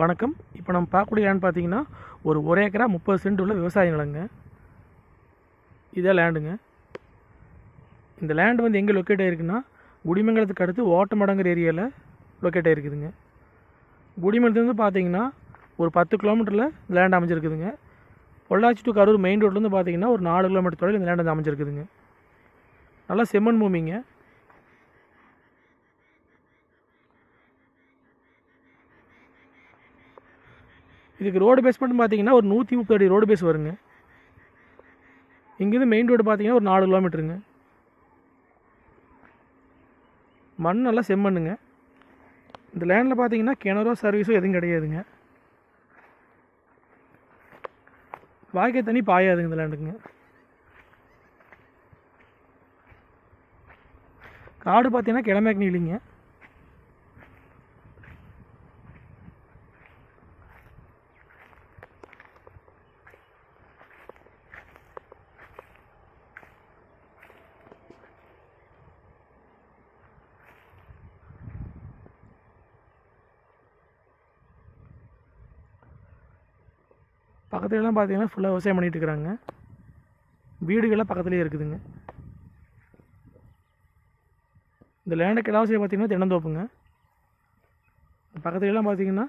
வணக்கம். இப்போ நம்ம பார்க்கக்கூடிய லேண்ட் பார்த்தீங்கன்னா ஒரு ஒரு ஏக்கரா முப்பது சென்ட் உள்ள விவசாய நிலங்க இதான் லேண்டுங்க இந்த லேண்ட் வந்து எங்கே லொக்கேட் ஆகிருக்குன்னா குடிமங்கலத்துக்கு அடுத்து ஓட்டமடங்கர் ஏரியாவில் லொக்கேட் ஆகிருக்குதுங்க குடிமங்கலத்துலேருந்து பார்த்தீங்கன்னா ஒரு பத்து கிலோமீட்டரில் லேண்ட் அமைஞ்சிருக்குதுங்க. பொள்ளாச்சி டு கரூர் மெயின் ரோட்லேருந்து பார்த்தீங்கன்னா ஒரு நாலு கிலோமீட்டர் தொலைவில் இந்த லேண்ட் வந்து அமைஞ்சிருக்குதுங்க. நல்லா செம்மண் பூமிங்க. இதுக்கு ரோடு பேஸ் மட்டும் பார்த்தீங்கன்னா ஒரு நூற்றி முப்பது அடி ரோடு பேஸ் வருங்க. இங்கேருந்து மெயின் ரோடு பார்த்தீங்கன்னா ஒரு நாலு கிலோமீட்டருங்க மண் நல்லா செம்மண்ணுங்க. இந்த லேண்டில் பார்த்தீங்கன்னா கிணறோ சர்வீஸோ எதுவும் கிடையாதுங்க. வாய்க்கால் தண்ணி பாயாதுங்க இந்த லேண்டுக்குங்க காடு பார்த்தீங்கன்னா கிழமேக்கு இல்லைங்க. பக்கத்துலலாம் பார்த்தீங்கன்னா ஃபுல்லாக விவசாயம் பண்ணிட்டு இருக்கிறாங்க வீடுகள்லாம் பக்கத்துலேயே இருக்குதுங்க. இந்த லேண்டை கிடாவசியை பார்த்தீங்கன்னா தென்னந்தோப்புங்க. பக்கத்துலலாம் பார்த்தீங்கன்னா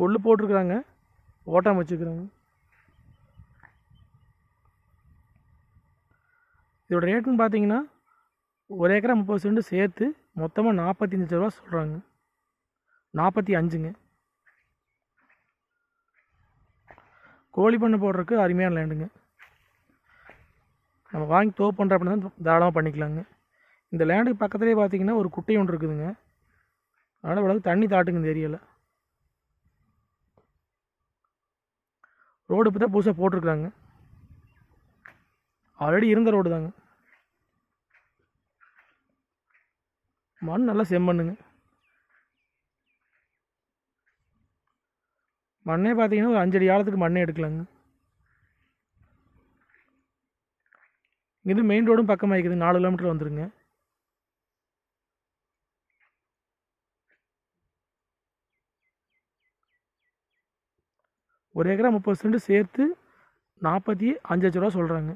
கொள்ளு போட்டிருக்குறாங்க. ஓட்டம் வச்சுருக்குறாங்க. இதோட ரேட்டுன்னு பார்த்தீங்கன்னா ஒரு ஏக்கரா முப்பது சென்ட் சேர்த்து மொத்தமாக நாற்பத்தி அஞ்சு ரூபா சொல்கிறாங்க நாற்பத்தி அஞ்சுங்க. கோழி பண்ணை போடுறதுக்கு அருமையான லேண்டுங்க நம்ம வாங்கி தோப்பு பண்ணுற அப்படின்னா தாராளமாக பண்ணிக்கலாங்க. இந்த லேண்டுக்கு பக்கத்துலேயே பார்த்தீங்கன்னா ஒரு குட்டை ஒன்று இருக்குதுங்க. அதனால் இவ்வளவு தண்ணி தாட்டுங்க இந்த ஏரியாவில் ரோடு இப்போ தான் புதுசாக போட்டிருக்காங்க ஆல்ரெடி இருந்த ரோடு தாங்க. மண் நல்லா செம்மண்ணுங்க. மண்ணே பார்த்தீங்கன்னா ஒரு அஞ்சடி ஆழத்துக்கு மண்ணே எடுக்கலாங்க. இது மெயின் ரோடும் பக்கமாக இருக்குது. நாலு கிலோமீட்டர் வந்துருங்க. ஒரு ஏக்கரா முப்பது சென்ட் சேர்த்து நாற்பத்தி அஞ்சு லட்ச ரூபா சொல்கிறாங்க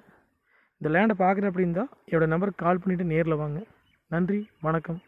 இந்த லேண்டை பார்க்குறேன் அப்படின்னா என்னோடய நம்பருக்கு கால் பண்ணிவிட்டு நேரில் வாங்க. நன்றி வணக்கம்.